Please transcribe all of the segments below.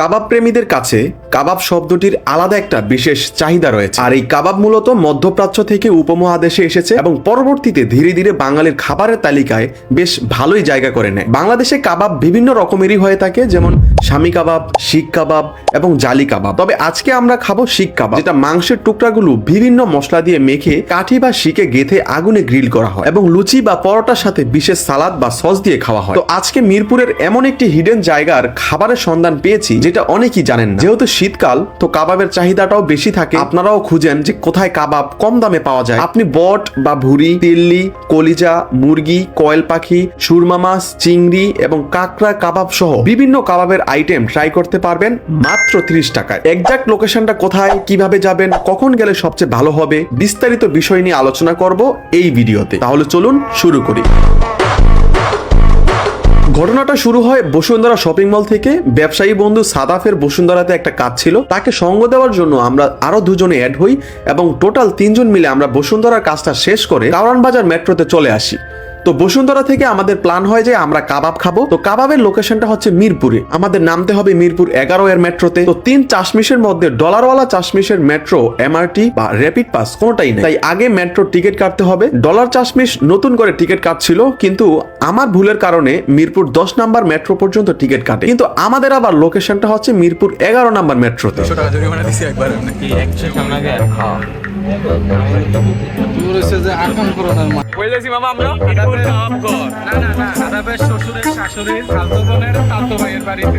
কাবাব প্রেমীদের কাছে কাবাব শব্দটির আলাদা একটা বিশেষ চাহিদা রয়েছে। আর এই কাবাব মূলত মধ্যপ্রাচ্য থেকে উপমহাদেশে এসেছে এবং পরবর্তীতে ধীরে ধীরে বাঙালির খাবারের তালিকায় বেশ ভালোই জায়গা করে নেয়। বাংলাদেশে কাবাব বিভিন্ন রকমেরই হয়ে থাকে, যেমন স্বামী কাবাব শিক কাবাব এবং জালি কাবাব। তবে আজকে আমরা খাব শিক কাবাব, যেটা মাংসের টুকরাগুলো বিভিন্ন মশলা দিয়ে মেখে কাঠি বা শিকে গেথে আগুনে গ্রিল করা হয় এবং লুচি বা পরোটার সাথে বিশেষ সালাদ বা সস দিয়ে খাওয়া হয়। তো আজকে মিরপুরের এমন একটি হিডেন জায়গার খাবারের সন্ধান পেয়েছি, যেটা অনেকেই জানেন যেহেতু শীতকাল, তো কাবাবের চাহিদাটাও বেশি থাকে। আপনারাও খুঁজেন যে কোথায় কাবাব কম দামে পাওয়া যায়। আপনি বট বা ভুরি, তিল্লি, কলিজা, মুরগি, কয়েল পাখি, সুরমা মাছ, চিংড়ি এবং কাঁকড়া কাবাব সহ বিভিন্ন কাবাবের আইটেম ট্রাই করতে পারবেন মাত্র 30 টাকায়। এক্সাক্ট লোকেশনটা কোথায়, কীভাবে যাবেন, কখন গেলে সবচেয়ে ভালো হবে, বিস্তারিত বিষয় নিয়ে আলোচনা করব এই ভিডিওতে। তাহলে চলুন শুরু করি। ঘটনাটা শুরু হয় বসুন্ধরা শপিং মল থেকে। ব্যবসায়ী বন্ধু সাদাফের বসুন্ধরাতে একটা কাজ ছিল। তাকে সঙ্গ দেওয়ার জন্য আমরা আরও দুজনে অ্যাড হই এবং টোটাল তিনজন মিলে আমরা বসুন্ধরার কাজটা শেষ করে কারণ বাজার মেট্রোতে চলে আসি। তো বসুন্ধরা থেকে আমাদের প্ল্যান হয় যে আমরা কাবাব খাব। তো কাবাবের লোকেশনটা হচ্ছে মিরপুরে। আমাদের নামতে হবে মিরপুর এগারো এর মেট্রোতে। তো তিন চাশমিশের মধ্যে ডলারওয়ালা চাশমিশের মেট্রো এমআরটি বা র্যাপিড পাস কোনোটাই নেই। তাই আগে মেট্রো টিকিট কাটতে হবে। ডলার চাশমিশ নতুন করে টিকিট কাটছিল কিন্তু আমার ভুলের কারণে মিরপুর দশ নাম্বার মেট্রো পর্যন্ত টিকিট কাটে। কিন্তু আমাদের আবার লোকেশনটা হচ্ছে মিরপুর এগারো নাম্বার মেট্রোতে। টাকা না না না আদাবের শ্বশুরের শাশুড়ির ভালো বোনের তাতো ভাইয়ের বাড়িতে।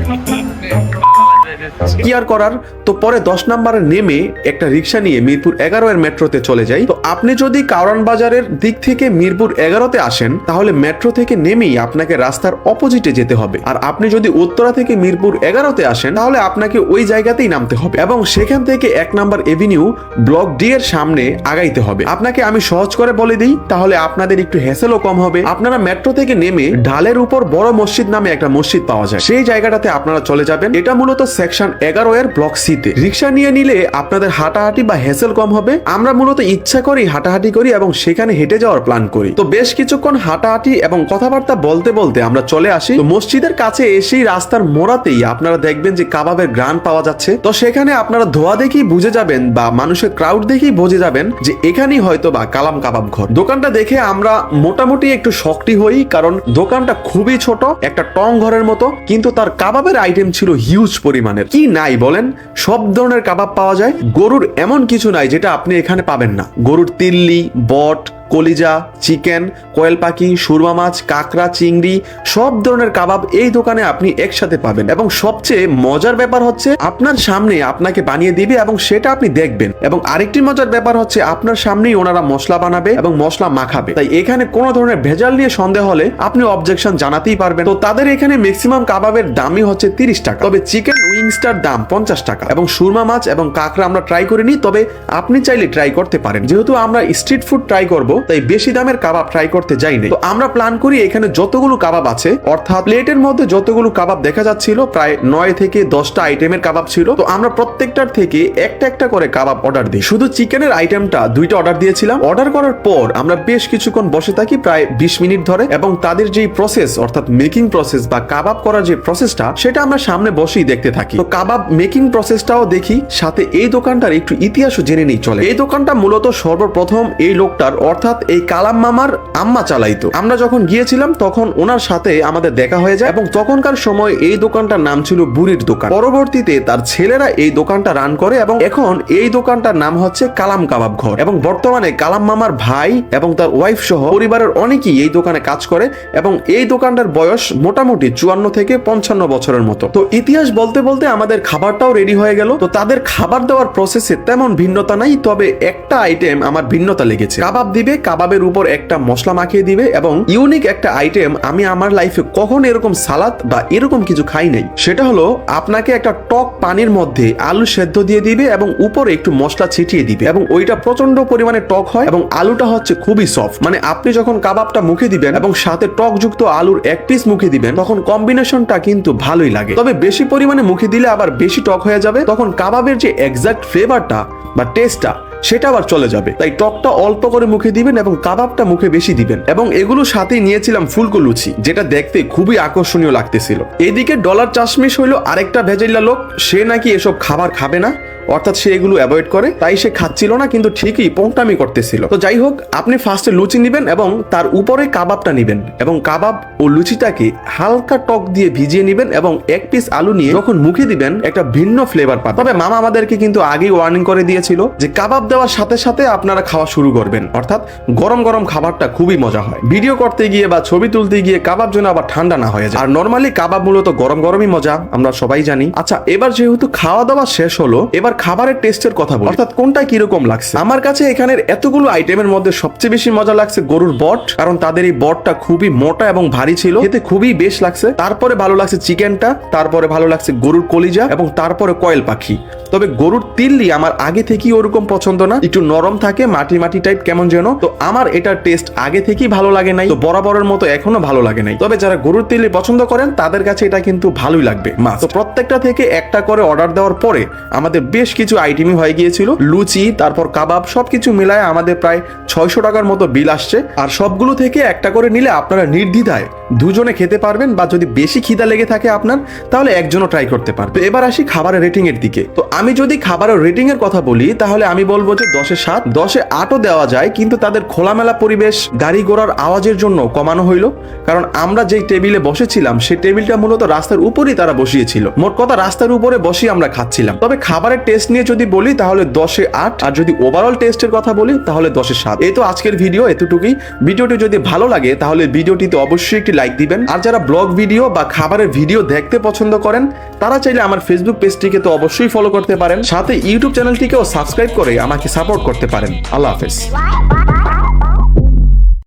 কি আর করার? তো পরে দশ নাম্বারে নেমে একটা রিক্সা নিয়ে মিরপুর এগারো এর মেট্রোতে চলে যাই। তো আপনি যদি কারণ বাজারের দিক থেকে মিরপুর এগারোতে আসেন, তাহলে মেট্রো থেকে নেমেই আপনাকে রাস্তার অপোজিটে যেতে হবে। আর আপনি যদি উত্তরা থেকে মিরপুর এগারোতে আসেন, তাহলে আপনাকে ওই জায়গাতেই নামতে হবে এবং সেখান থেকে এক নাম্বার এভিনিউ ব্লক ডি এর সামনে আগাইতে হবে। আপনাকে আমি সহজ করে বলে দিই, তাহলে আপনাদের একটু হ্যাসেলও কম হবে। আপনারা মেট্রো থেকে নেমে ঢালের উপর বড় মসজিদ নামে একটা মসজিদ পাওয়া যায়। সেই জায়গাটাতে আপনারা চলে যাবেন। এটা মূলত সেকশন এগারো এর ব্লক সিতে রিক্সা নিয়ে নিলে আপনাদের হাঁটাহাঁটি বা হ্যাসেল কম হবে। আমরা মূলত ইচ্ছা করি হাঁটাহাঁটি করি এবং সেখানে হেঁটে যাওয়ার প্ল্যান করি। তো বেশ কিছুক্ষণ হাঁটাহাঁটি এবং কথাবার্তা বলতে বলতে আমরা চলে আসি। তো মসজিদের কাছে এসেই রাস্তার মোড়াতেই আপনারা দেখবেন যে কাবাবের গ্রান পাওয়া যাচ্ছে। তো সেখানে আপনারা ধোয়া দেখেই বুঝে যাবেন বা মানুষের ক্রাউড দেখেই বুঝে যাবেন যে এখানেই হয়তো বা কালাম কাবাব ঘর। দোকানটা দেখে আমরা মোটামুটি একটু শক্তি হই, কারণ দোকানটা খুবই ছোট, একটা টং ঘরের মতো, কিন্তু তার কাবাবের আইটেম ছিল হিউজ পরিমাণের। কি নাই বলেন? সব ধরনের কাবাব পাওয়া যায়। গরুর এমন কিছু নাই যেটা আপনি এখানে পাবেন না। গরুর তিল্লি, বট কলিজা, চিকেন, কোয়েল পাখি, সুরমা মাছ, কাঁকড়া, চিংড়ি, সব ধরনের কাবাব এই দোকানে আপনি একসাথে পাবেন। এবং সবচেয়ে মজার ব্যাপার হচ্ছে, আপনার সামনে আপনাকে বানিয়ে দিবে এবং সেটা আপনি দেখবেন। এবং আরেকটি মজার ব্যাপার হচ্ছে, আপনার সামনেই ওনারা মশলা বানাবে এবং মশলা মাখাবে। তাই এখানে কোনো ধরনের ভেজাল নিয়ে সন্দেহ হলে আপনি অবজেকশন জানাতেই পারবেন। তো তাদের এখানে ম্যাক্সিমাম কাবাবের দামই হচ্ছে তিরিশ টাকা। তবে চিকেন উইংসটার দাম পঞ্চাশ টাকা। এবং সুরমা মাছ এবং কাঁকড়া আমরা ট্রাই করিনি, তবে আপনি চাইলে ট্রাই করতে পারেন। যেহেতু আমরা স্ট্রিট ফুড ট্রাই করব তাই বেশি দামের কাবাব ট্রাই করতে যাইনি। তো আমরা প্ল্যান করি এখানে যতগুলো কাবাব আছে, অর্থাৎ প্লেটের মধ্যে যতগুলো কাবাব দেখা যাচ্ছিল, প্রায় নয় থেকে দশটা আইটেমের কাবাব ছিল। তো আমরা প্রত্যেকটার থেকে একটা একটা করে কাবাব অর্ডার দিই। শুধু চিকেনের আইটেমটা দুইটা অর্ডার দিয়েছিলাম। অর্ডার করার পর আমরা বেশ কিছুক্ষণ বসে থাকি, প্রায় বিশ মিনিট ধরে, এবং তাদের যেই প্রসেস অর্থাৎ মেকিং প্রসেস বা কাবাব করার যে প্রসেসটা সেটা আমরা সামনে বসেই দেখতে থাকি। তো কাবাব মেকিং প্রসেসটাও দেখি, সাথে এই দোকানটার একটু ইতিহাসও জেনে নেই, চলে। এই দোকানটা মূলত সর্বপ্রথম এই লোকটার, অর্থাৎ এই কালাম মামার আম্মা চালাইতো। আমরা যখন গিয়েছিলাম, তখন ওনার সাথে আমাদের দেখা হয়ে যায় এবং তখনকার সময় এই দোকানটার নাম ছিল বুড়ির দোকান। পরবর্তীতে তার ছেলেরা এই দোকানটা রান করে এবং এখন এই দোকানটার নাম হচ্ছে কালাম কাবাব ঘর। এবং বর্তমানে কালাম মামার ভাই এবং তার ওয়াইফ সহ পরিবারের অনেকেই এই দোকানে কাজ করে এবং এই দোকানটার বয়স মোটামুটি চুয়ান্ন থেকে পঞ্চান্ন বছরের মতো। তো ইতিহাস বলতে বলতে আমাদের খাবারটাও রেডি হয়ে গেল। তো তাদের খাবার দেওয়ার প্রসেসে তেমন ভিন্নতা নাই, তবে একটা আইটেম আমার ভিন্নতা লেগেছে। কাবাব দিবে কাবাবের উপর একটা মশলা মাখিয়ে দিবে এবং ইউনিক একটা আইটেম আমি আমার লাইফে কখন এরকম সালাদ বা এরকম কিছু খাই নাই। সেটা হলো, আপনাকে একটা টক পানির মধ্যে আলু সেদ্ধ দিয়ে দিবে এবং উপরে একটু মশলা ছিটিয়ে দিবে এবং ওইটা প্রচণ্ড পরিমাণে টক হয় এবং আলুটা হচ্ছে খুবই সফট মানে আপনি যখন কাবাবটা মুখে দিবেন এবং সাথে টক যুক্ত আলুর এক পিস মুখে দিবেন, তখন কম্বিনেশনটা কিন্তু ভালোই লাগে। তবে বেশি পরিমাণে মুখে দিলে আবার বেশি টক হয়ে যাবে। তখন কাবাবের যে এক্সাক্ট ফ্লেভারটা বা টেস্টটা সেটা আবার চলে যাবে। তাই টকটা অল্প করে মুখে দিবেন এবং কাবাবটা মুখে বেশি দিবেন। এবং এগুলো সাথে নিয়েছিলাম ফুলকো লুচি, যেটা দেখতে খুবই আকর্ষণীয় লাগতেছিল। এদিকে ডলার চাশমিশ হইল আরেকটা ভেজাইলা লোক, সে নাকি এসব খাবার খাবে না? অর্থাৎ সে এগুলো অ্যাভয়েড করে, তাই সে খাচ্ছিল না, কিন্তু ঠিকই পোংটামি করতেছিল। তো যাই হোক, আপনি ফার্স্টে লুচি নিবেন এবং তার উপরে কাবাবটা নিবেন এবং কাবাব ও লুচিটাকে হালকা টক দিয়ে ভিজিয়ে নিবেন এবং এক পিস আলু নিয়ে যখন মুখে দিবেন, একটা ভিন্ন ফ্লেভার পাবেন। তবে মামা আমাদেরকে কিন্তু আগেই ওয়ার্নিং করে দিয়েছিল যে কাবাব দেওয়ার সাথে সাথে আপনারা খাওয়া শুরু করবেন। অর্থাৎ গরম গরম খাবারটা খুবই মজা হয়। ভিডিও করতে গিয়ে বা ছবি তুলতে গিয়ে কাবাব যেন আবার ঠান্ডা না হয়ে যায়। আর নর্মালি কাবাব মূলত গরম গরমই মজা, আমরা সবাই জানি। আচ্ছা এবার যেহেতু খাওয়া দাওয়া শেষ হলো, এবার খাবারের টেস্টের কথা বলি। অর্থাৎ কোনটা কীরকম লাগছে? আমার কাছে এখানের এতগুলো আইটেমের মধ্যে সবচেয়ে বেশি মজা লাগছে গরুর বট, কারণ তাদের এই বটটা খুবই মোটা এবং ভারী ছিল। এতে খুবই বেশ লাগছে। তারপরে ভালো লাগছে চিকেনটা, তারপরে ভালো লাগছে গরুর কলিজা এবং তারপরে কয়েল পাখি। তবে গরুর তিল্লি আমার আগে থেকেই ওরকম পছন্দ না। একটু নরম থাকে, মাটি মাটি টাইপ কেমন যেন। তো আমার এটার টেস্ট আগে থেকেই ভালো লাগে নাই। তো বরাবরের মতো এখনও ভালো লাগে নাই। তবে যারা গরুর তিল্লি পছন্দ করেন, তাদের কাছে এটা কিন্তু ভালোই লাগবে। মাছ তো প্রত্যেকটা থেকে একটা করে অর্ডার দেওয়ার পরে আমাদের বেশ কিছু আইটেমই হয়ে গিয়েছিল। লুচি, তারপর কাবাব, সবকিছু মিলায় আমাদের প্রায় ছয়শো টাকার মতো বিল আসছে। আর সবগুলো থেকে একটা করে নিলে আপনারা নির্দ্বিধায় দুজনে খেতে পারবেন বা যদি বেশি খিদা লেগে থাকে আপনার, তাহলে একজনও ট্রাই করতে পারবে। এবার আসি খাবারের রেটিং এর দিকে। তো আমি যদি খাবারের রেটিং এর কথা বলি, তাহলে আমি বলব যে দশে সাত, দশে আটও দেওয়া যায়, কিন্তু তাদের খোলামেলা পরিবেশ, গাড়ি ঘোড়ার আওয়াজের জন্য কমানো হইল। কারণ আমরা যেই টেবিলে বসেছিলাম, সেই টেবিলটা মূলত রাস্তার উপরেই তারা বসিয়েছিল। মোট কথা রাস্তার উপরে বসিয়ে আমরা খাচ্ছিলাম। তবে খাবারের টেস্ট নিয়ে যদি বলি, তাহলে দশে আট, আর যদি ওভারঅল টেস্টের কথা বলি, তাহলে দশে সাত। এই তো আজকের ভিডিও এতটুকুই। ভিডিওটি যদি ভালো লাগে, তাহলে ভিডিওটিতে অবশ্যই একটি লাইক দিবেন। আর যারা ব্লগ ভিডিও বা খাবারের ভিডিও দেখতে পছন্দ করেন, তারা চাইলে আমার ফেসবুক পেজটিকে তো অবশ্যই ফলো করতে পারেন। সাথে ইউটিউব চ্যানেলটিকেও সাবস্ক্রাইব করে আমাকে সাপোর্ট করতে পারেন। আল্লাহ হাফেজ.